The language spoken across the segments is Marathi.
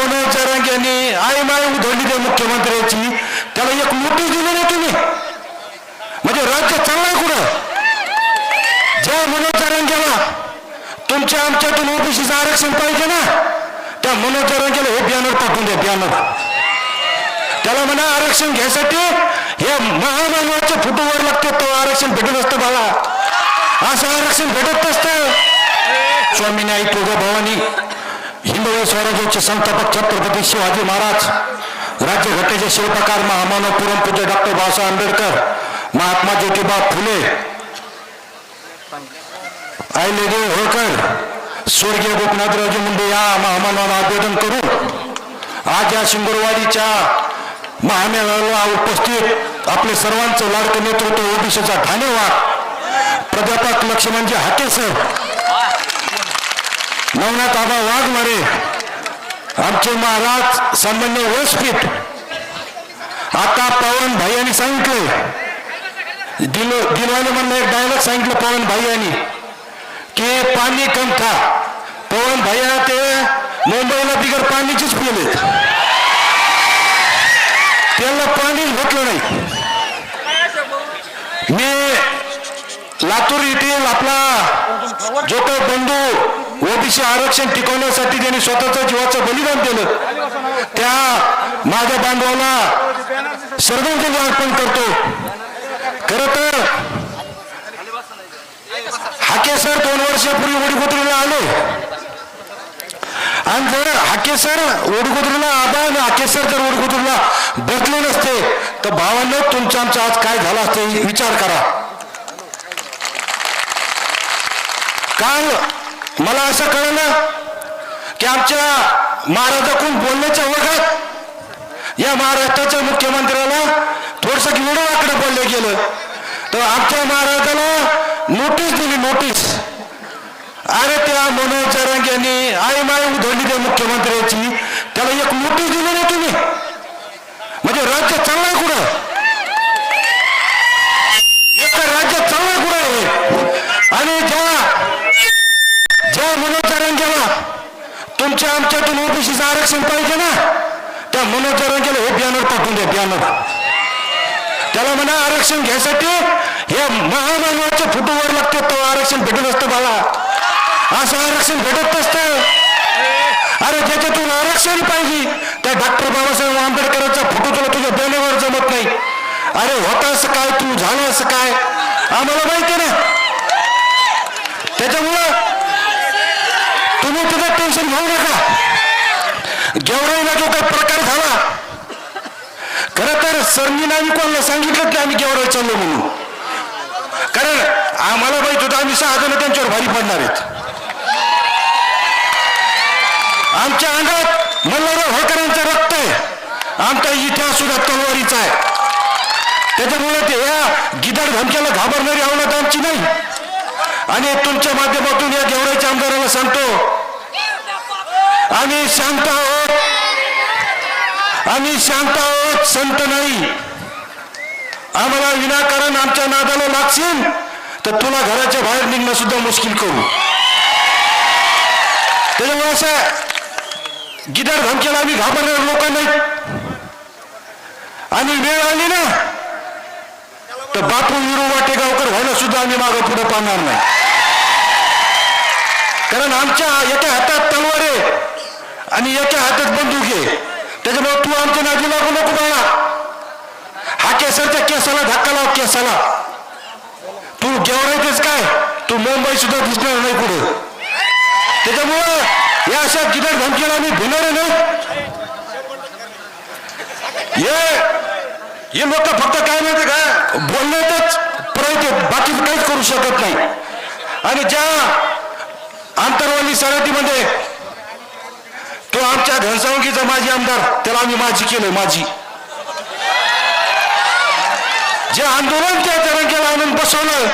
मनोज जरांग यांनी आई माय उधळली त्या मुख्यमंत्र्याची. त्याला एक नोटीस दिली ना तुम्ही. म्हणजे राज्य चांगलं कुठं? ज्या मनोज जरांगेला तुमच्या आमच्यातून ओबीसीचं आरक्षण पाहिजे ना. त्या मनोज जरांगेला हे बॅनर पाठवून द्या बॅनर त्याला म्हणा आरक्षण घ्यायसाठी हे महामानवाचे फोटो वर लागते तो आरक्षण भेटत असतं बाळा. असं आरक्षण भेटत नसतं. स्वामीने ऐकू ग भवानी. हिंदवी स्वराज्याचे संस्थापक छत्रपती शिवाजी महाराज राज्यघटनेचे शिल्पकार महामानव पूज्य डॉक्टर बाबासाहेब आंबेडकर महात्मा ज्योतिबा फुले आई लेडी होळकर स्वर्गीय गोपीनाथरावजी मुंडे या महामानवाला आवेदन करून आज या शिंगुरवाडीच्या महामेळाव्याला उपस्थित आपले सर्वांचं लाडकं नेतृत्व ओबीसीचा ठाणेवार प्राध्यापक लक्ष्मणजी हाके सर नवनाथ आबा वाघमारे आमचे महाराज सामान्य व्यासपीठ. आता पवन भाई यांनी सांगितले दिलो दिलवाने म्हणलं एक डायलॉग सांगितलं पवन भाई यांनी की पाणी कम था पवन भैया ते मुंबईला बिगर पाणीचीच पिलेत त्याला पाणीच भेटलं नाही. मी लातूर येथील आपला जो काही बंधू ओबीसी आरक्षण टिकवण्यासाठी त्यांनी स्वतःचं जीवाचं बलिदान दिलं. त्या माझ्या बांधवाला श्रद्धांजली अर्पण करतो. खर तर हाके सर दोन वर्षापूर्वी वडीपुत्रीला आले. आणि जर हाके सर ओडगोदरीला आबा आणि हाके सर जर ओडगोदरीला बसले नसते तर भावांना तुमचं आमचं आज काय झालं असते विचार करा. काल मला असं कळलं की आमच्या महाराजाकडून बोलण्याच्या वर्गात या महाराष्ट्राच्या मुख्यमंत्र्याला थोडस विडोवाकडे बोललं गेलं. तर आमच्या महाराजाला नोटीस दिली नोटीस अरे त्या मनोज जरांग यांनी आई माय उधळली त्या मुख्यमंत्र्याची. त्याला एक नोटीस दिली ना तुम्ही. म्हणजे राज्य चाललंय कुठं? तुमच्या आमच्यातून ओबीसीचं आरक्षण पाहिजे ना. त्या मनोज जरांगेला हे बॅनर पाठवून द्या बॅनर त्याला म्हणा आरक्षण घ्यायसाठी हे महामानवाचे फोटोवर लागते तो आरक्षण भेटत असतं बाळा. असं आरक्षण भेटत नसतं. अरे ज्याच्यातून आरक्षण पाहिजे त्या डॉक्टर बाबासाहेब आंबेडकरांचा फोटो तुला तुझ्या बॅनरवर जमत नाही. अरे होता असं काय तू झालं असं काय? आम्हाला माहिती ना. त्याच्यामुळे तुम्ही तुझं टेन्शन घेऊ नका. गेवराईला जो काही प्रकार झाला खरं तर सरनी आम्ही कोणाला सांगितलं की आम्ही गेवराई चाललो म्हणून. कारण आम्हाला माहीत होतं आम्ही सहा जण त्यांच्यावर भारी पडणार आहेत. आमच्या अंगात मल्हारराव होळकरांचं रक्त आहे. आमचा इतिहास सुद्धा तलवारीचा आहे. त्याच्यामुळे ते या गिदाड धमक्याला घाबरणारी आवडत आमची नाही. आणि तुमच्या माध्यमातून या गेवराईच्या आमदाराला सांगतो आम्ही शांत आहोत. आम्ही शांत आहोत संत नाही. आम्हाला विनाकारण आमच्या नादाला लागशील तर तुला घराच्या बाहेर निघणं सुद्धा मुश्किल करू. त्याच्यामुळे असं गिटार धमक्याला आम्ही घाबरणार लोकांना आणि वेळ आली ना तर बापू विरू वाटेगावकर व्हायला सुद्धा आम्ही मागं पुढे पाहणार नाही. कारण आमच्या एका हातात तलवार आहे. आणि याच्या हातात बंदूक आहे. त्याच्यामुळे तू आमच्या नाजी लागू नको बाळा. हा केसरच्या केसाला धक्का लाव केसाला. तू गेवरायचंच काय तू मुंबई सुद्धा दिसणार नाही पुढे. त्याच्यामुळं या अशा गिदर धमकीला आम्ही भिणार नाही हे हे लोक फक्त काय माहिती का? बोलण्यातच प्रयत्न बाकी काहीच करू शकत नाही. आणि ज्या आंतरवाली सराटीमध्ये आमच्या घनसावंगीचा माजी आमदार त्याला आम्ही माझी केलं माझी जे आंदोलन त्या तरंग्याला आणून बसवलं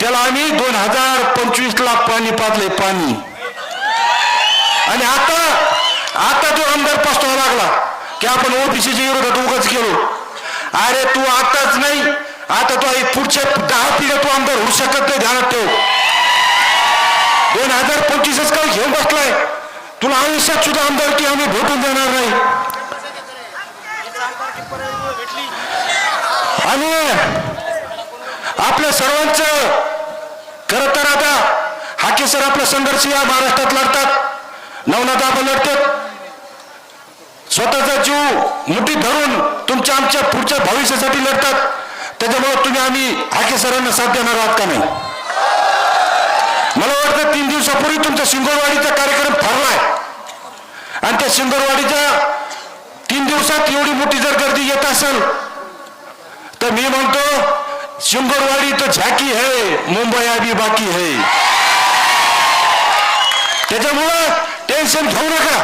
त्याला आम्ही दोन हजार पंचवीस ला पाणी पाजले पाणी. आणि आता आता तो आमदार पसतावा लागला की आपण ओबीसीच्या विरोधात उगाच गेलो. अरे तू आताच नाही आता तो पुढच्या दहा पिढ्या तू आमदार होऊ शकत नाही ध्यानात ठेव. दोन हजार पंचवीसच काय घेऊन बसलाय. तुला आयुष्यात सुद्धा आमदारकी आम्ही भेटून देणार नाही. आणि आपल्या सर्वांचं खरं तर आता हाके सर आपला संघर्ष या महाराष्ट्रात लढतात. नवनाथ आपण लढतात. स्वतःचा जीव मुठी धरून तुमच्या आमच्या पुढच्या भविष्यासाठी लढतात. त्याच्यामुळे तुम्ही आम्ही हाके सरांना साथ देणार आहात का नाही? मला वाटतं तीन दिवसापूर्वी तुमचा सिंगोरवाडीचा कार्यक्रम ठरलाय. आणि त्या सिंगोरवाडीच्या तीन दिवसात एवढी मोठी जर गर्दी येत असेल तर मी म्हणतो सिंगोरवाडी तो झाकी है मुंबई आबी बाकी है. त्याच्यामुळं टेन्शन घेऊ नका.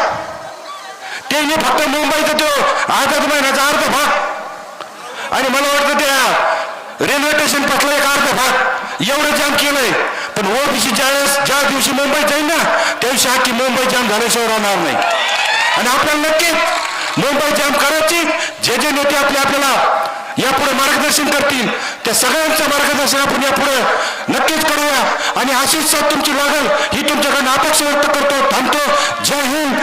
ते नाही फक्त मुंबईचा तो अर्धा महिन्याचा अर्ध भाग आणि मला वाटतं त्या रेल्वे स्टेशन पासला एक अर्ध भाग एवढं जाम केलंय. पण ओबीसी ज्यावेळेस ज्या दिवशी मुंबईत जाईल ना त्या दिवशी अख्खी मुंबई जाम झाल्याशिवाय राहणार नाही. आणि आपल्याला नक्कीच मुंबई जाम करायची जे जे नेते आपले आपल्याला यापुढे मार्गदर्शन करतील त्या सगळ्यांचं मार्गदर्शन आपण यापुढे नक्कीच करूया. आणि अशीच साथ तुमची लागल ही तुमच्याकडनं अपेक्षा व्यक्त करतो थांबतो. जय हिंद